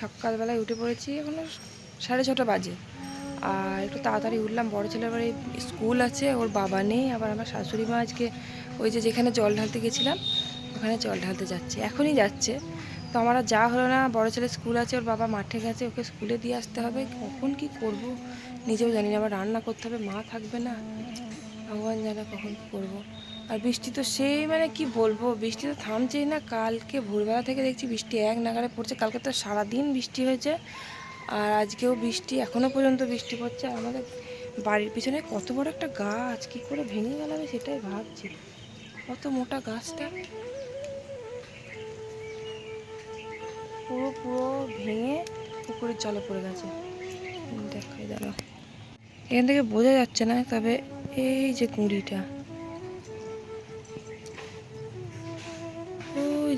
সকালবেলায় উঠে পড়েছি এখনও সাড়ে ছটা বাজে। আর একটু তাড়াতাড়ি উঠলাম, বড় ছেলের বাড়ি স্কুল আছে, ওর বাবা নেই, আবার আমার শাশুড়ি মা আজকে ওই যে যেখানে জল ঢালতে গেছিলাম, ওখানে জল ঢালতে যাচ্ছে, এখনই যাচ্ছে। তো আমার যা হলো না, বড় ছেলে স্কুল আছে, ওর বাবা মাঠে গেছে, ওকে স্কুলে দিয়ে আসতে হবে, কখন কি করব? নিজেও জানি না, আবার রান্না করতে হবে, মা থাকবে না, ভগবান জানে কখন কি করব। আর বৃষ্টি তো সেই মানে কি বলব? বৃষ্টি তো থামছেই না। কালকে ভোরবেলা থেকে দেখছি বৃষ্টি এক নাগারে পড়ছে। কালকে তো সারাদিন বৃষ্টি হয়েছে। আর আজকেও বৃষ্টি এখনও পর্যন্ত বৃষ্টি পড়ছে। আমাদের বাড়ির পিছনে কত বড় একটা গাছ, কি করে ভেঙে গেল আমি সেটাই ভাবছি। কত মোটা গাছটা। পুরো পুরো ভেঙে পুকুরের জলে পড়ে গেছে। দেখাই দাঁড়াও। এখান থেকে বোঝা যাচ্ছে না, তবে এই যে কুঁড়িটা।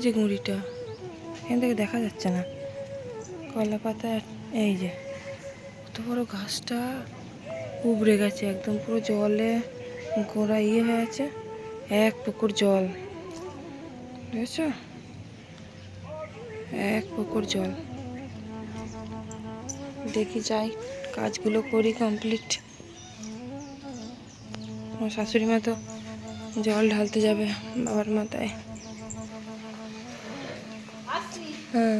যে গুঁড়িটা, এখান থেকে দেখা যাচ্ছে না। কলা পাতা, এই যে, কত বড় ঘাসটা উবড়ে গেছে একদম, পুরো জলে গোড়া ইয়ে হয়ে আছে, এক পুকুর জল। বুঝেছ? এক পুকুর জল। দেখি যাই, কাজগুলো করি কমপ্লিট আমার শাশুড়ি মা তো জল ঢালতে যাবে বাবার মাথায়। হ্যাঁ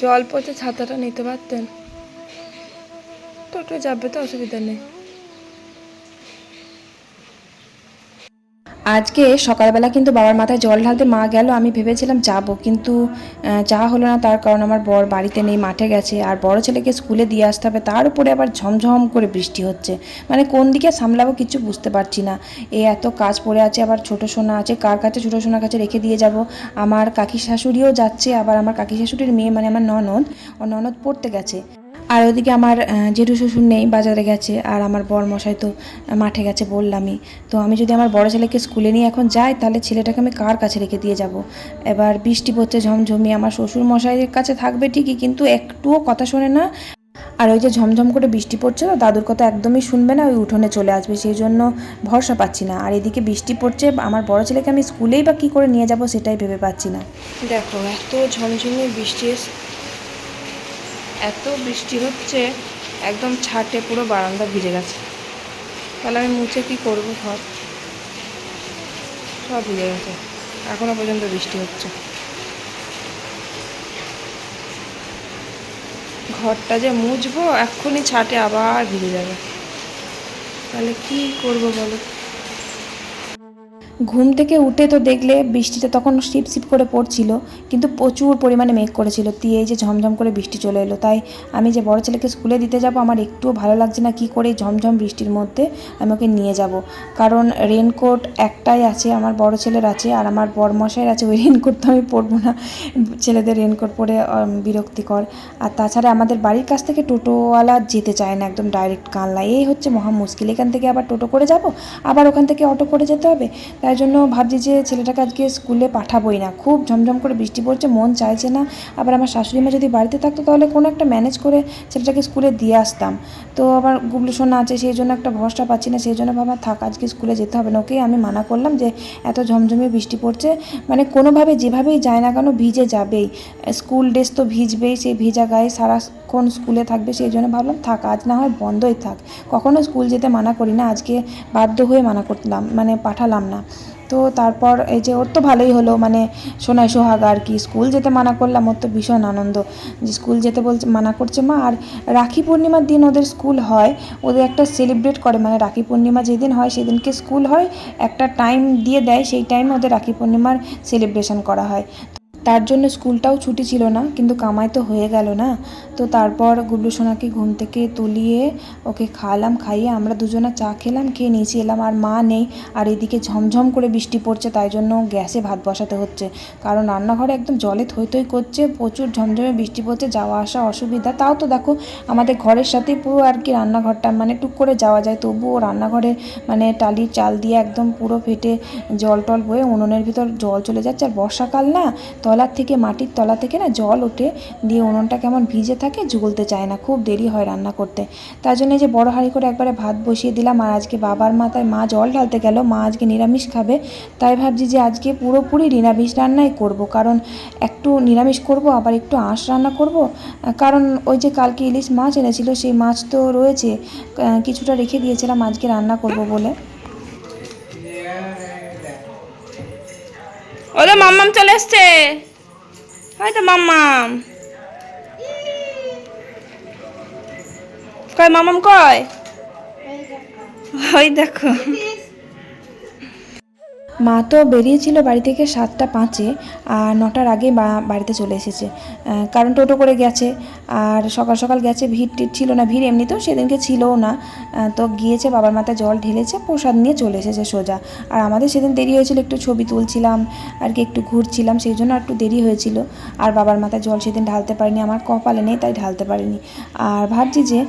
জল পচে ছাতাটা নিতে পারতেন। টোটো যাবে তো অসুবিধা নেই। আজকে সকালবেলা কিন্তু বাবার মাথায় জল ঢালতে মা গেল, আমি ভেবেছিলাম যাব, কিন্তু যাওয়া হলো না, তার কারণ আমার বর বাড়িতে নেই, মাঠে গেছে, আর বড় ছেলেকে স্কুলে দিয়ে আসতে হবে, তার উপরে আবার ঝমঝম করে বৃষ্টি হচ্ছে। মানে কোন দিকে সামলাবো কিছু বুঝতে পারছি না। এ এত কাজ পড়ে আছে, আবার ছোট সোনা আছে, কার কাছে ছোট সোনার কাছে রেখে দিয়ে যাব? আমার কাকি শাশুড়িও যাচ্ছে, আবার আমার কাকি শাশুড়ির মেয়ে মানে আমার ননদ, ও ননদ পড়তে গেছে। আর ওদিকে আমার জেঠু শ্বশুর নেই, বাজারে গেছে, আর আমার বর মশাই তো মাঠে গেছে বললামই। তো আমি যদি আমার বড় ছেলেকে স্কুলে নিয়ে এখন যাই, তাহলে ছেলেটাকে আমি কার কাছে রেখে দিয়ে যাব? এবার বৃষ্টি পড়ছে, ঝমঝমি, আমার শ্বশুর মশাইয়ের কাছে থাকবে ঠিকই, কিন্তু একটুও কথা শোনে না। আর ওই যে ঝমঝম করে বৃষ্টি পড়ছে তো, দাদুর কথা একদমই শুনবে না, ওই উঠোনে চলে আসবে, সেই জন্য ভরসা পাচ্ছি না। আর এদিকে বৃষ্টি পড়ছে, আমার বড় ছেলেকে আমি স্কুলেই বা কী করে নিয়ে যাব সেটাই ভেবে পাচ্ছি না। দেখো, এত ঝমঝমে বৃষ্টি এত বৃষ্টি হচ্ছে, একদম ছাটে পুরো বারান্দা ভিজে গেছে। তাহলে আমি মুছে কি করব ঘর? সব ভিজে গেছে। এখনও পর্যন্ত বৃষ্টি হচ্ছে। ঘরটা যে মুছবো, এক্ষুনি ছাটে আবার ভিজে যাবে। তাহলে কি করব বলো? ঘুম থেকে উঠে তো দেখলে বৃষ্টিটা তখন শিপ শিপ করে পড়ছিল, কিন্তু প্রচুর পরিমাণে মেঘ করেছিল দিয়ে এই যে ঝমঝম করে বৃষ্টি চলে এলো। তাই আমি যে বড় ছেলেকে স্কুলে দিতে যাব, আমার একটুও ভালো লাগছে না, কি করে ঝমঝম বৃষ্টির মধ্যে আমি ওকে নিয়ে যাব। কারণ রেনকোট একটাই আছে, আমার বড় ছেলের আছে, আর আমার বড় মশাইয়ের আছে, ওই রেনকোট তো আমি পরবো না। ছেলেদের রেনকোট পরে বিরক্তিকর। আর তাছাড়া আমাদের বাড়ির কাছ থেকে টোটোওয়ালা যেতে চায় না, একদম ডাইরেক্ট কানলা এই হচ্ছে মহা মুশকিল। এখান থেকে আবার টোটো করে যাব? আবার ওখান থেকে অটো করে যেতে হবে? তাই জন্য ভাবছি যে ছেলেটাকে আজকে স্কুলে পাঠাবোই না। খুব ঝমঝম করে বৃষ্টি পড়ছে, মন চাইছে না। আবার আমার শাশুড়ি মা যদি বাড়িতে থাকতো তাহলে কোনো একটা ম্যানেজ করে ছেলেটাকে স্কুলে দিয়ে আসতাম। তো আবার গুবলু সোনা আছে, সেই জন্য একটা ভরসা পাচ্ছি না, সেই জন্য ভাবলাম, থাক, আজকে স্কুলে যেতে হবে না। ওকেই আমি মানা করলাম যে এত ঝমঝমে বৃষ্টি পড়ছে। মানে কোনোভাবে যেভাবেই যায় না কেন ভিজে যাবেই। স্কুল ড্রেস তো ভিজবেই, সেই ভিজা গায়ে সারাক্ষণ স্কুলে থাকবে, সেই জন্য ভাবলাম, থাক, আজ না হয় বন্ধই থাক। কখনো স্কুল যেতে মানা করি না, আজকে বাধ্য হয়ে মানা করলাম মানে পাঠালাম না। তো তারপর এই যে ওর তো ভালোই হলো মানে সোনাই সোহাগ আর কি, স্কুল যেতে মানা করলাম, ওর তো ভীষণ আনন্দ। যে স্কুল যেতে বলছে, মানা করছে মা, আর রাখি পূর্ণিমার দিন ওদের স্কুল হয়, ওদের একটা সেলিব্রেট করে মানে রাখি পূর্ণিমা যেদিন হয় সেদিনকে স্কুল হয়, একটা টাইম দিয়ে দেয়, সেই টাইমে ওদের রাখি পূর্ণিমার সেলিব্রেশন করা হয়। তার জন্য স্কুলটাও ছুটি ছিল না, কিন্তু কামাই তো হয়ে গেল না। তো তারপর গুবলু সোনাকে ঘুম থেকে তুলিয়ে ওকে খাওয়ালাম, খাইয়ে আমরা দুজনে চা খেলাম, খেয়ে নিচে এলাম আর মা নেই, আর এদিকে ঝমঝম করে বৃষ্টি পড়ছে, তাই জন্য গ্যাসে ভাত বসাতে হচ্ছে। কারণ রান্নাঘরে একদম জলে থই থই করছে, প্রচুর ঝমঝমে বৃষ্টি পড়ছে, যাওয়া আসা অসুবিধা। তাও তো দেখো, আমাদের ঘরের সাথেই পুরো আর কি রান্নাঘরটা মানে টুক করে যাওয়া যায়, তবুও রান্নাঘরে মানে টালির চাল দিয়ে একদম পুরো ফেটে জল টল বয়ে উনুনের ভিতর জল চলে যাচ্ছে, আর বর্ষাকাল না তো তলার থেকে, মাটির তলা থেকে না জল ওঠে, দিয়ে উনুনটা কেমন ভিজে থাকে জ্বলতে চায় না, খুব দেরি হয় রান্না করতে। তার জন্য যে বড় হাঁড়ি করে একবারে ভাত বসিয়ে দিলাম, আর আজকে বাবার মাথায় মা জল ঢালতে গেল, মা আজকে নিরামিষ খাবে, তাই ভাবছি যে আজকে পুরোপুরি নিরামিষ রান্নাই করব, কারণ একটু নিরামিষ করব, আবার একটু আঁশ রান্না করব, কারণ ওই যে কালকে ইলিশ মাছ এনেছিল, সেই মাছ তো রয়েছে কিছুটা রেখে দিয়েছিলাম, আজকে রান্না করব বলে। মাম্মাম চলে এসছে। হয়তো মাম্মাম। কয় মামাম কয়? ওই দেখো। মা তো বেরিয়েছিল বাড়ি থেকে সাতটা পাঁচে আর নটার আগে মা বাড়িতে চলে এসেছে। কারণ টোটো করে গেছে আর সকাল সকাল গেছে, ভিড় টিড় ছিল না, ভিড় এমনিতেও সেদিনকে ছিলও না। তো গিয়েছে, বাবার মাথায় জল ঢেলেছে, প্রসাদ নিয়ে চলে এসেছে সোজা। আর আমাদের সেদিন দেরি হয়েছিল, একটু ছবি তুলছিলাম, আর কি একটু ঘুরছিলাম, সেই জন্য একটু দেরি হয়েছিল। আর বাবার মাথায় জল সেদিন ঢালতে পারিনি, আমার কপালে নেই, তাই ঢালতে পারিনি। আর ভাবছি যে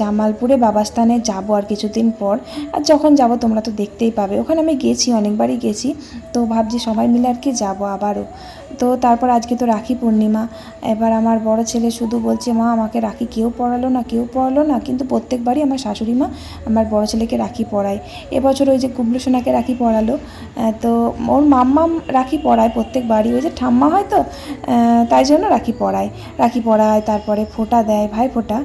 জামালপুরে বাবাস্থানে যাব আর কিছুদিন পর। আর যখন যাব তোমরা তো দেখতেই পাবে। ওখানে আমি গেছি অনেকবারই গেছি। তো ভাবছি সবাই মিলে আর কি যাব আবারও। তো তারপর আজকে তো রাখি পূর্ণিমা। এবার আমার বড় ছেলে শুধু বলছে, মা, আমাকে রাখি কেউ পড়ালো না, কেউ পড়ালো না, কিন্তু প্রত্যেকবারই আমার শাশুড়ি মা আমার বড় ছেলেকে রাখি পড়ায়। এবছর ওই যে কুবলু সোনাকে রাখি পড়ালো। তো ওর মাম্মাম রাখি পড়ায় প্রত্যেকবারই। ওই যে ঠাম্মা হয় তো তাই জন্য রাখি পড়ায়। রাখি পড়ায়, তারপরে ফোঁটা দেয়, ভাই ফোঁটা।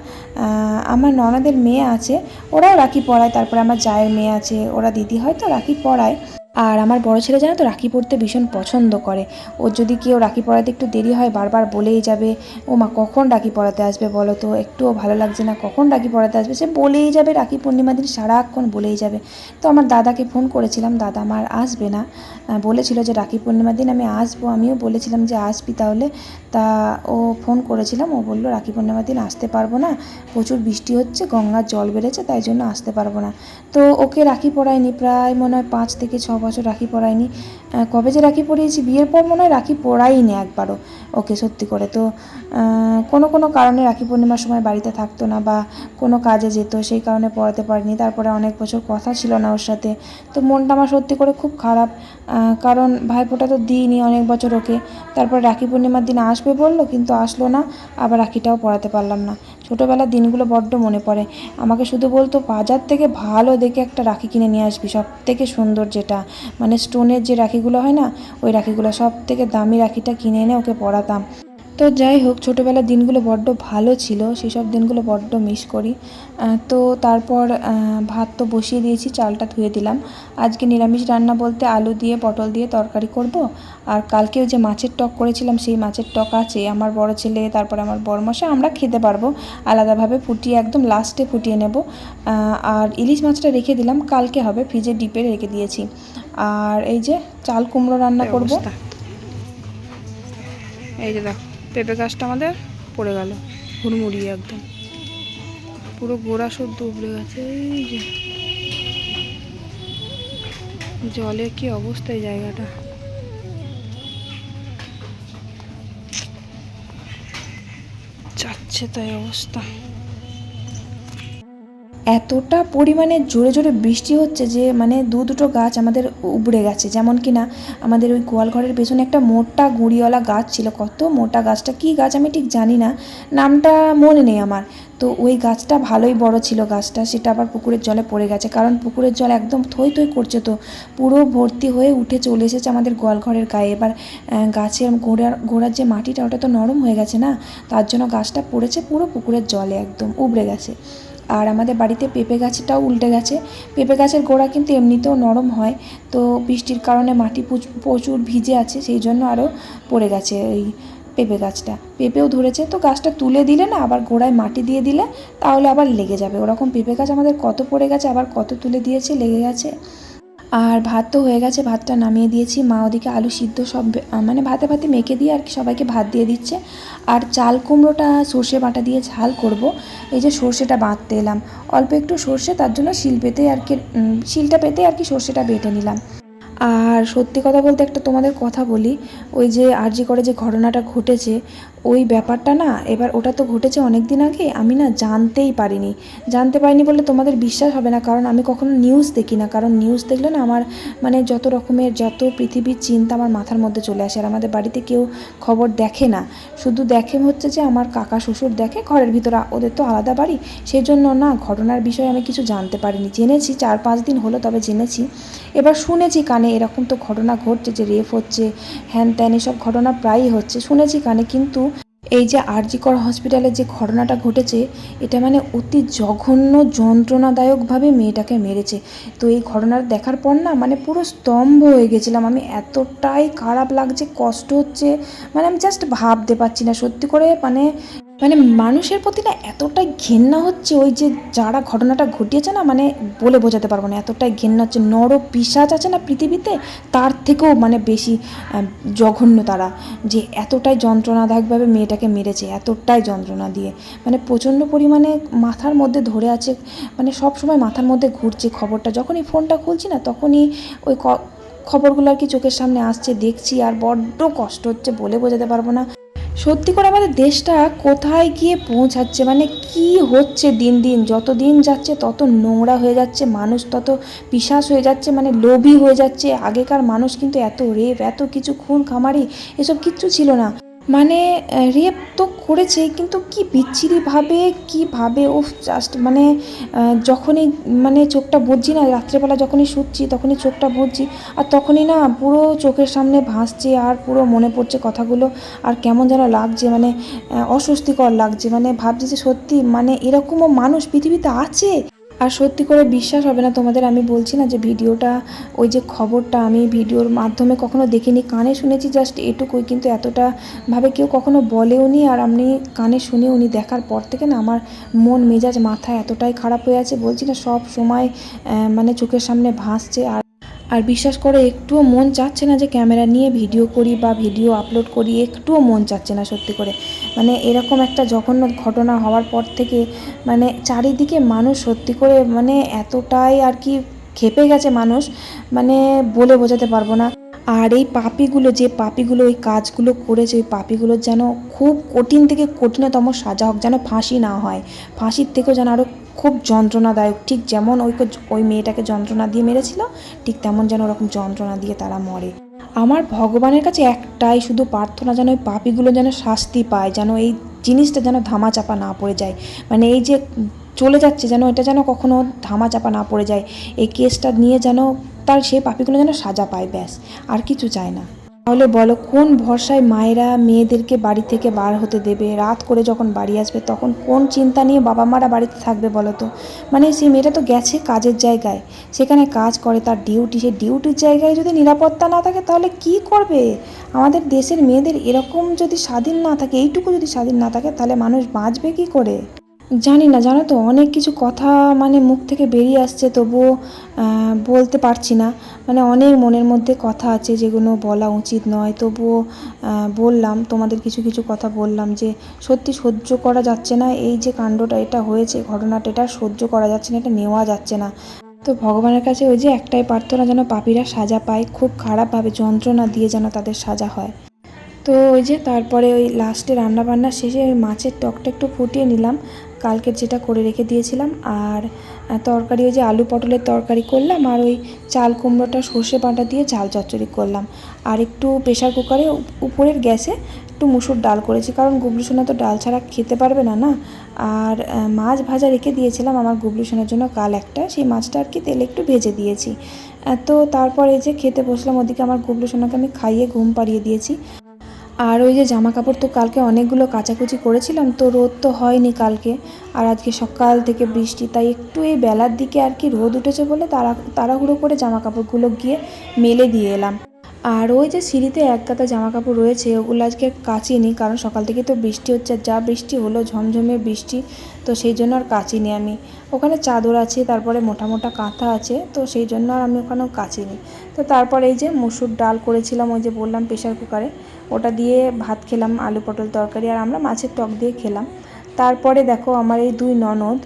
আমার ননদের মেয়ে আছে, ওরাও রাখি পড়ায়। তারপরে আমার জায়ের মেয়ে আছে, ওরা দিদি হয়তো রাখি পড়ায়। আর আমার বড় ছেলে জানো তো, রাখি পরতে ভীষণ পছন্দ করে। ওর যদি কেউ রাখি পরাতে একটু দেরি হয়, বারবার বলেই যাবে, ও মা, কখন রাখি পরাতে আসবে বলো তো? একটুও ভালো লাগছে না, কখন রাখি পরাতে আসবে? সে বলেই যাবে, রাখি পূর্ণিমা দিন সারাক্ষণ বলেই যাবে। তো আমার দাদাকে ফোন করেছিলাম, দাদা, আমার আসবে না। বলেছিল যে, রাখি পূর্ণিমার দিন আমি আসব। আমিও বলেছিলাম যে, আসবি তাহলে। তা ও ফোন করেছিলাম, ও বলল, রাখি পূর্ণিমার দিন আসতে পারব না, প্রচুর বৃষ্টি হচ্ছে, গঙ্গার জল বেড়েছে, তাই জন্য আসতে পারব না। তো ওকে রাখি পরায়নি প্রায় মনে হয় পাঁচ থেকে ছ বছর রাখি পরায়নি আহ, কবে যে রাখি পরিয়েছি বিয়ের পর মনে হয় রাখি পরাইনি একবারও। ওকে সত্যি করে তো কোনো কোনো কারণে রাখি পূর্ণিমার সময় বাড়িতে থাকতো না বা কোনো কাজে যেত সেই কারণে পড়াতে পারিনি। তারপরে অনেক বছর কথা ছিল না ওর সাথে। তো মনটা আমার সত্যি করে খুব খারাপ। কারণ ভাইফোঁটা তো দিইনি অনেক বছর ওকে। তারপর রাখি পূর্ণিমার দিন আসবে বলল কিন্তু আসলো না। আবার রাখিটাও পড়াতে পারলাম না। ছোটোবেলার দিনগুলো বড্ড মনে পড়ে। আমাকে শুধু বলতো, বাজার থেকে ভালো দেখে একটা রাখি কিনে নিয়ে আসবি সব থেকে সুন্দর যেটা। মানে স্টোনের যে রাখিগুলো হয় না, ওই রাখিগুলো সব থেকে দামি রাখিটা কিনে এনে ওকে পরাতাম তো যাই হোক ছোটোবেলার দিনগুলো বড্ড ভালো ছিল সেসব দিনগুলো বড্ড মিস করি। তো তারপর ভাত তো বসিয়ে দিয়েছি চালটা ধুয়ে দিলাম। আজকে নিরামিষ রান্না বলতে আলু দিয়ে পটল দিয়ে তরকারি করব। আর কালকেও যে মাছের টক করেছিলাম সেই মাছের টক আছে। আমার বড় ছেলে তারপরে আমার বড় মশা আমরা খেতে পারব। আলাদাভাবে ফুটিয়ে একদম লাস্টে ফুটিয়ে নেব। আর ইলিশ মাছটা রেখে দিলাম। কালকে হবে ফ্রিজে ডিপে রেখে দিয়েছি। আর এই যে চাল কুমড়ো রান্না করব। এই যে দেখো। পেঁপে গাছটা আমাদের পড়ে গেল, হুড়মুড়িয়ে একদম। পুরো গোড়া সদ্য উবড়ে গেছে, এই যে। জলে কি অবস্থা এই জায়গাটা? যাচ্ছে তাই অবস্থা। এতটা পরিমাণে জোরে জোরে বৃষ্টি হচ্ছে যে মানে দু দুটো গাছ আমাদের উবড়ে গেছে। যেমন কি না আমাদের ওই গোয়ালঘরের পেছনে একটা মোটা গুঁড়িওয়ালা গাছ ছিল। কত মোটা গাছটা, কী গাছ আমি ঠিক জানি না। নামটা মনে নেই আমার। তো ওই গাছটা ভালোই বড় ছিল গাছটা, সেটা আবার পুকুরের জলে পড়ে গেছে। কারণ পুকুরের জল একদম থই থই করছে তো, পুরো ভর্তি হয়ে উঠে চলে এসেছে আমাদের গোয়ালঘরের গায়ে। এবার গাছের গোড়ার গোড়ার যে মাটিটা, ওটা তো নরম হয়ে গেছে না? তার জন্য গাছটা পড়েছে পুরো পুকুরের জলে একদম, উবড়ে গেছে। আর আমাদের বাড়িতে পেঁপে গাছটাও উল্টে গেছে। পেঁপে গাছের গোড়া কিন্তু এমনিতেও নরম হয়, তো বৃষ্টির কারণে মাটি প্রচুর ভিজে আছে, সেই জন্য আরও পড়ে গেছে ওই পেঁপে গাছটা। পেঁপেও ধরেছে, তো গাছটা তুলে দিলে না, আবার গোড়ায় মাটি দিয়ে দিলে তাহলে আবার লেগে যাবে। ওরকম পেঁপে গাছ আমাদের কত পড়ে গেছে, আবার কত তুলে দিয়েছে, লেগে গেছে? আর ভাত তো হয়ে গেছে, ভাতটা নামিয়ে দিয়েছি। মা ওদিকে আলু সিদ্ধ সব মানে ভাতে ভাতে মেখে দিয়ে আর কি সবাইকে ভাত দিয়ে দিচ্ছে। আর চাল কুমড়োটা সর্ষে বাটা দিয়ে ঝাল করব। এই যে সর্ষেটা বাঁধতে এলাম। অল্প একটু সর্ষে, তার জন্য শিল পেতে আর কি শিলটা পেতে আর কি সর্ষেটা বেটে নিলাম। আর সত্যি কথা বলতে একটা তোমাদের কথা বলি, ওই যে আরজি করে যে ঘটনাটা ঘটেছে, ওই ব্যাপারটা না, এবার ওটা তো ঘটেছে অনেক দিন আগে, আমি না জানতেই পারিনি। জানতে পারিনি বলে তোমাদের বিশ্বাস হবে না, কারণ আমি কখনো নিউজ দেখি না। কারণ নিউজ দেখলে না আমার মানে যত রকমের যত পৃথিবীর চিন্তা আমার মাথার মধ্যে চলে আসে, আর আমাদের বাড়িতে কেউ খবর দেখে না। শুধু দেখে হচ্ছে যে আমার কাকা শ্বশুর দেখে ঘরের ভিতরে, ওদের তো আলাদা বাড়ি সেই জন্য না ঘটনার বিষয়ে আমি কিছু জানতে পারিনি। জেনেছি, চার পাঁচ দিন হলো তবে জেনেছি। এবার শুনেছি কানে এরকম তো ঘটনা ঘটছে যে রেপ হচ্ছে, হ্যান ত্যান এসব ঘটনা প্রায়ই হচ্ছে। শুনেছি কানে, কিন্তু এই যে আরজিকর হসপিটালে যে ঘটনাটা ঘটেছে, এটা মানে অতি জঘন্য যন্ত্রণাদায়কভাবে মেয়েটাকে মেরেছে। তো এই ঘটনাটা দেখার পর না মানে পুরো স্তম্ভ হয়ে গেছিলাম। আমি এতটাই খারাপ লাগছে, কষ্ট হচ্ছে মানে আমি জাস্ট ভাবতে পারছি না। সত্যি করে মানে মানে মানুষের প্রতি না এতটাই ঘেন্না হচ্ছে ওই যে যারা ঘটনাটা ঘটিয়েছে না মানে বলে বোঝাতে পারব না, এতটাই ঘেন্না হচ্ছে, নর পিসাচ আছে না পৃথিবীতে, তার থেকেও মানে বেশি জঘন্য তারা, যে এতটাই যন্ত্রণাদায়কভাবে মেয়েটাকে মেরেছে, এতটাই যন্ত্রণা দিয়ে মানে প্রচণ্ড পরিমাণে মাথার মধ্যে ধরে আছে মানে সব সময় মাথার মধ্যে ঘুরছে খবরটা, যখনই ফোনটা খুলছি না, তখনই ওই খবরগুলো আর কি চোখের সামনে আসছে, দেখছি, আর বড্ড কষ্ট হচ্ছে বলে বোঝাতে পারব না। সত্যি করে আমাদের দেশটা কোথায় গিয়ে পৌঁছাচ্ছে? মানে কি হচ্ছে দিন দিন? যত দিন যাচ্ছে, তত নোংরা হয়ে যাচ্ছে, মানুষ তত পিশাস হয়ে যাচ্ছে মানে লোভী হয়ে যাচ্ছে। আগেকার মানুষ কিন্তু এত রেপ, এত কিছু, খুন, খামারি, এসব কিচ্ছু ছিল না। মানে রেপ তো করেছে, কিন্তু কি বিচ্ছিরিভাবে, কীভাবে ও জাস্ট মানে যখনই মানে চোখটা বুঝছি না, রাত্রেবেলা যখনই শুচ্ছি, তখনই চোখটা বুঝছি, আর তখনই না পুরো চোখের সামনে ভাসছে, আর পুরো মনে পড়ছে কথাগুলো, আর কেমন যেন লাগছে মানে অস্বস্তিকর লাগছে মানে ভাবছি যে সত্যি মানে এরকমও মানুষ পৃথিবীতে আছে? আর সত্যি করে বিশ্বাস হবে না তোমাদের, আমি বলছি না যে ভিডিওটা, ওই যে খবরটা আমি ভিডিওর মাধ্যমে কখনো দেখিনি, কানে শুনেছি জাস্ট এটুকুই, কিন্তু এতটা ভাবে কেউ কখনো বলেও নি আর আমি কানে শুনে উনি দেখার পর থেকে না আমার মন, মেজাজ, মাথা এতটাই খারাপ হয়ে আছে, বলছি না সব সময় মানে চোখের সামনে ভাসছে আর আর বিশ্বাস করে, একটুও মন চাচ্ছে না যে ক্যামেরা নিয়ে ভিডিও করি বা ভিডিও আপলোড করি, একটুও মন চাচ্ছে না সত্যি করে। মানে এরকম একটা জঘন্য ঘটনা হওয়ার পর থেকে মানে চারিদিকে মানুষ সত্যি করে মানে এতটাই আর কি খেপে গেছে মানুষ মানে বলে বোঝাতে পারব না। আর এই পাপিগুলো, যে পাপিগুলো ওই কাজগুলো করেছে, ওই পাপিগুলোর যেন খুব কঠিন থেকে কঠিনতম সাজা হোক, যেন ফাঁসি না হয়। ফাঁসির থেকেও যেন আরও খুব যন্ত্রণাদায়ক, ঠিক যেমন ওই ওই মেয়েটাকে যন্ত্রণা দিয়ে মেরেছিল, ঠিক তেমন যেন ওরকম যন্ত্রণা দিয়ে তারা মরে। আমার ভগবানের কাছে একটাই শুধু প্রার্থনা, যেন ওই পাপিগুলো যেন শাস্তি পায়, যেন এই জিনিসটা যেন ধামা চাপা না পড়ে যায়। মানে এই যে চলে যাচ্ছে যেন, এটা যেন কখনো ধামা চাপা না পড়ে যায়। এই কেসটা নিয়ে যেন তার সেই পাপিগুলো যেন সাজা পায়, ব্যাস। আর কিছু চায় না। তাহলে বলো, কোন ভরসায় মায়েরা মেয়েদেরকে বাড়ি থেকে বার হতে দেবে? রাত করে যখন বাড়ি আসবে, তখন কোন চিন্তা নিয়ে বাবা মারা বাড়িতে থাকবে বলো তো? মানে সেই মেয়েটা তো গেছে কাজের জায়গায়। সেখানে কাজ করে, তার ডিউটি সেই ডিউটির জায়গায় যদি নিরাপত্তা না থাকে, তাহলে কি করবে? আমাদের দেশের মেয়েদের এরকম যদি স্বাধীন না থাকে, এইটুকু যদি স্বাধীন না থাকে, তাহলে মানুষ বাঁচবে কি করে? জানি না, জানো তো, অনেক কিছু কথা মানে মুখ থেকে বেরিয়ে আসছে, তবুও বলতে পারছি না। মানে অনেক মনের মধ্যে কথা আছে যেগুলো বলা উচিত নয়। তবুও বললাম, তোমাদের কিছু কিছু কথা বললাম যে, সত্যি সহ্য করা যাচ্ছে না। এই যে কাণ্ডটা এটা হয়েছে, ঘটনাটা এটা সহ্য করা যাচ্ছে না, এটা নেওয়া যাচ্ছে না। তো ভগবানের কাছে ওই যে একটাই প্রার্থনা, যেন পাপীরা সাজা পায়, খুব খারাপভাবে যন্ত্রণা দিয়ে যেন তাদের সাজা হয়। তো ওই যে তারপরে ওই লাস্টে রান্নাবান্না শেষে ওই মাছের টকটা একটু ফুটিয়ে নিলাম। কালকের যেটা করে রেখে দিয়েছিলাম আর তরকারি, ওই যে আলু পটলের তরকারি করলাম আর ওই চাল কুমড়োটা সর্ষে বাটা দিয়ে চাল চচ্চড়ি করলাম। আর একটু প্রেশার কুকারে উপরের গ্যাসে একটু মুসুর ডাল করেছি, কারণ গুবলু সোনা তো ডাল ছাড়া খেতে পারবে না না। আর মাছ ভাজা রেখে দিয়েছিলাম আমার গুবলু সোনার জন্য কাল একটা, সেই মাছটা আর কি তেলে একটু ভেজে দিয়েছি। তো তারপরে এই যে খেতে বসলাম, ওদিকে আমার গুবলু সোনাকে আমি খাইয়ে ঘুম পাড়িয়ে দিয়েছি। আর ওই যে জামা কাপড় তো কালকে অনেকগুলো কাচাকুচি করেছিলাম, তো রোদ তো হয়নি কালকে। আর আজকে সকাল থেকে বৃষ্টি, তাই একটু এই বেলার দিকে আর কি রোদ উঠেছে বলে তাড়া তাড়াহুড়ো করে জামা কাপড়গুলো গিয়ে মেলে দিয়ে এলাম। আর ওই যে সিঁড়িতে এক গাদা জামা কাপড় রয়েছে, ওগুলো আজকে কাচিনি, কারণ সকাল থেকে তো বৃষ্টি হচ্ছে যা বৃষ্টি হলো, ঝমঝমে বৃষ্টি, তো সেই জন্য আর কাচিনি আমি। ওখানে চাদর আছে, তারপরে মোটা মোটা কাঁথা আছে, তো সেই জন্য আর আমি ওখানেও কাচিনি। তো তারপরে এই যে মুসুর ডাল করেছিলাম, ওই যে বললাম প্রেশার কুকারে ওটা দিয়ে ভাত খেলাম, আলু পটল তরকারি আর আমরা মাছের টক দিয়ে খেলাম। তারপরে দেখো আমার এই দুই ননদ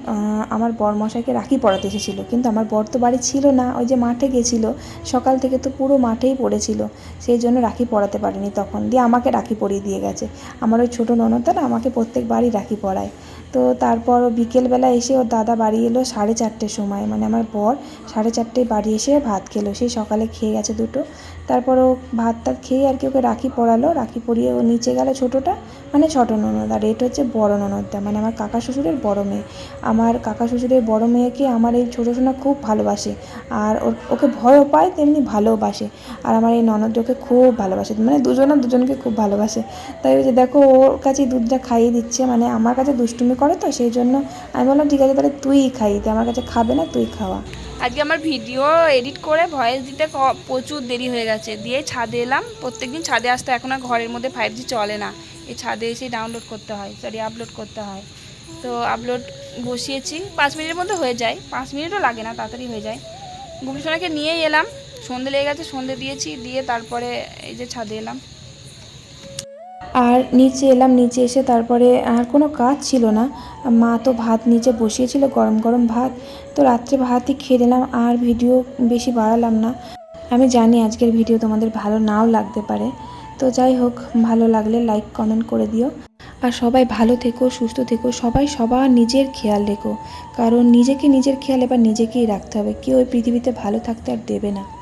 আমার বরমশাইকে রাখি পড়াতে এসেছিল। কিন্তু আমার বর তো বাড়ি ছিল না, ওই যে মাঠে গেছিল, সকাল থেকে তো পুরো মাঠেই পড়েছিল। সেই জন্য রাখি পড়াতে পারেনি তখন। দিয়ে আমাকে রাখি পরিয়ে দিয়ে গেছে। আমার ওই ছোটো ননদটা না আমাকে প্রত্যেকবারই রাখি পরায় তো তারপর বিকেলবেলা এসে ওর দাদা বাড়ি এলো সাড়ে চারটের সময়। মানে আমার বর সাড়ে চারটেয় বাড়ি এসে ভাত খেলো। সেই সকালে খেয়ে গেছে দুটো। তারপর ও ভাত টাত খেয়ে আর কি ওকে রাখি পরালো। রাখি পরিয়ে ও নিচে গেল ছোটোটা। মানে ছোটো ননদ আর এটা হচ্ছে বড় ননদটা মানে আমার কাকা শ্বশুরের বড় মেয়ে। আমার কাকা শ্বশুরের বড় মেয়েকে আমার এই ছোটো সোনা খুব ভালোবাসে। আর ওর, ওকে ভয়ও পায়, তেমনি ভালোবাসে আর আমার এই ননদ ওকে খুব ভালোবাসে। মানে দুজনা দুজনকে খুব ভালোবাসে। তাই ওই যে দেখো, ওর কাছেই দুধটা খাইয়ে দিচ্ছে। মানে আমার কাছে দুষ্টুমি করে তো, সেই জন্য আমি বললাম, ঠিক আছে, তাহলে তুই খাইয়ে দে আমার কাছে খাবে না, তুই খাওয়া। আজকে আমার ভিডিও এডিট করে ভয়েস দিতে প্রচুর দেরি হয়ে গেছে। দিয়ে ছাদে এলাম। প্রত্যেকদিন ছাদে আসতে এখন আর ঘরের মধ্যে ফাইভ জি চলে না। এই ছাদে এসে ডাউনলোড করতে হয় সরি আপলোড করতে হয়। তো আপলোড বসিয়েছি। পাঁচ মিনিটের মধ্যে হয়ে যায়। পাঁচ মিনিটও লাগে না, তাড়াতাড়ি হয়ে যায়। গুপিসোনাকে নিয়েই এলাম। সন্ধে লেগে গেছে, সন্ধে দিয়েছি। দিয়ে তারপরে এই যে ছাদে এলাম। আর নিচে এলাম, নিচে এসে তারপরে আর কোনো কাজ ছিল না। মা তো ভাত নিচে বসিয়েছিল, গরম গরম ভাত। তো রাত্রে ভাতই খেয়ে নিলাম, আর ভিডিও বেশি বাড়ালাম না। আমি জানি আজকের ভিডিও তোমাদের ভালো নাও লাগতে পারে। তো যাই হোক, ভালো লাগলে লাইক কমেন্ট করে দিও। আর সবাই ভালো থেকো, সুস্থ থেকো, সবাই সবার নিজের খেয়াল রেখো। কারণ নিজেকে নিজের খেয়াল এবার নিজেকেই রাখতে হবে। কেউ ওই পৃথিবীতে ভালো থাকতে আর দেবে না।